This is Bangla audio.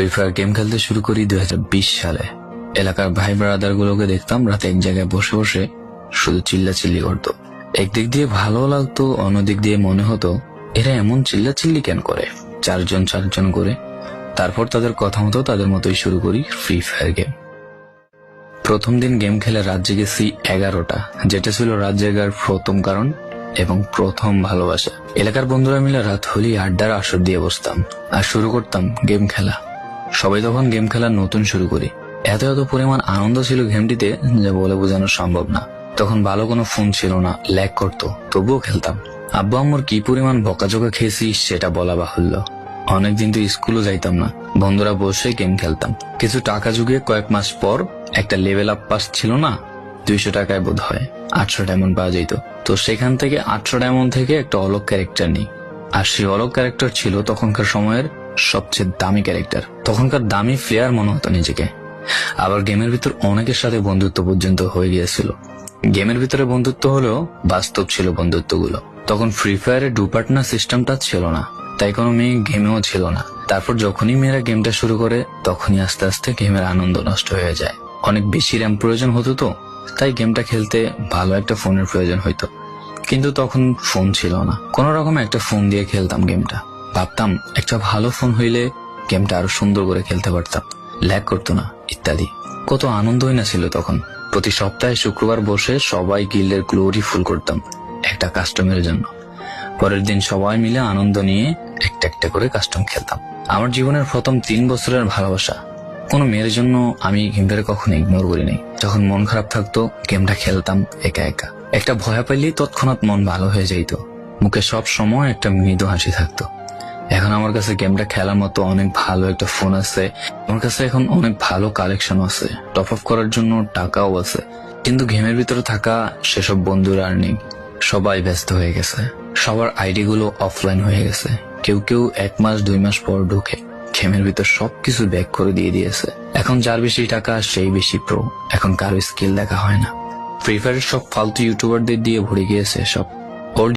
ফ্রি ফায়ার গেম খেলতে শুরু করি দুই হাজার বিশ সালে। এলাকার ভাই ব্রাদার গুলোকে দেখতাম রাতে এক জায়গায় বসে বসে শুধু চিল্লাচিল্লি করতো। একদিক দিয়ে ভালো লাগতো, অন্যদিক দিয়ে মনে হতো, এরা এমন চিল্লাচিল্লি কেন করে? চারজন চারজন করে। তারপর তাদের কথা মতো তাদের মতোই শুরু করি ফ্রি ফায়ার গেম। প্রথম দিন গেম খেলে রাত জেগেছি এগারোটা, যেটা ছিল রাত জেগার প্রথম কারণ এবং প্রথম ভালোবাসা। এলাকার বন্ধুরা মিলে রাত হলেই আড্ডার আসর দিয়ে বসতাম আর শুরু করতাম গেম খেলা। সবাই তখন গেম খেলা নতুন শুরু করি। এত এত পরিমাণ আনন্দ ছিল গেমটিতে যা বলে বোঝানো সম্ভব না। তখন ভালো কোনো ফোন ছিল না, ল্যাগ করতো, তবুও খেলতাম। আব্বু আম্মুর কি পরিমাণ বকাঝকা খেয়েছি সেটা বলা বাহুল্য। অনেকদিন তো স্কুলও যাইতাম না, বন্ধুরা বসে গেম খেলতাম। কিছু টাকা জুগিয়ে কয়েক মাস পর একটা লেভেল আপ পাস ছিল না, দুইশো টাকায় বোধ হয় আটশো ডায়মন্ড পাওয়া যেত তো সেখান থেকে আটশো ডায়মন্ড থেকে একটা অলক ক্যারেক্টার নিই। আর সেই অলক ক্যারেক্টার ছিল তখনকার সময়ের সবচেয়ে দামি ক্যারেক্টার তখনকার দামি প্লেয়ার মনে হতো নিজেকে। আবার গেমের ভিতর অনেকের সাথে বন্ধুত্ব পর্যন্ত হয়ে গিয়েছিল। গেমের ভিতরে বন্ধুত্ব হলেও বাস্তব ছিল বন্ধুত্বগুলো। তখন ফ্রি ফায়ারে ডু পার্টনার সিস্টেমটা ছিল না। তাই কোনো মেয়ে গেমেও ছিল না। তারপর যখনই মেয়েরা গেমটা শুরু করে, তখনই আস্তে আস্তে গেমের আনন্দ নষ্ট হয়ে যায়। অনেক বেশি র্যাম প্রয়োজন হতো তো, তাই গেমটা খেলতে ভালো একটা ফোনের প্রয়োজন হইতো। কিন্তু তখন ফোন ছিল না। কোন রকম একটা ফোন দিয়ে খেলতাম গেমটা। ভাবতাম, একটা ভালো ফোন হইলে গেমটা আরও সুন্দর করে খেলতে পারতাম। ল্যাগ করতো না, ইত্যাদি। কত আনন্দই না ছিল তখন। প্রতি সপ্তাহে শুক্রবার বসে সবাই গিল্ডের গ্লোরি ফুল করতাম, একটা কাস্টমের জন্য। পরের দিন সবাই মিলে আনন্দ নিয়ে একটা একটা করে কাস্টম খেলতাম। আমার জীবনের প্রথম তিন বছরের ভালোবাসা। কোনো মেয়ের জন্য আমি গেমটাকে কখনো ইগনোর করি নাই। যখন মন খারাপ থাকতো, গেমটা খেলতাম একা একা। একটা ভয় পাইলেই তৎক্ষণাৎ মন ভালো হয়ে যাইতো। মুখে সব সময় একটা মৃদু হাসি থাকতো। এখন আমার কাছে গেমটা খেলার মতো অনেক ভালো একটা ফোন আছে। আমার কাছে এখন অনেক ভালো কালেকশন আছে। টপ আপ করার জন্য টাকাও আছে। কিন্তু গেমের ভিতরে থাকা সেসব বন্ধুরা আর নেই। সবাই ব্যস্ত হয়ে গেছে। সবার আইডি গুলো অফলাইন হয়ে গেছে। কেউ কেউ এক মাস, দুই মাস পর ঢুকে গেমের ভিতর সবকিছু ব্যাক করে দিয়ে দিয়েছে। এখন যার বেশি টাকা, সেই বেশি প্রো এখন কারও স্কিল দেখা হয় না। ফ্রি ফায়ারের সব ফালতু ইউটিউবারদের দিয়ে ভরে গিয়েছে সব।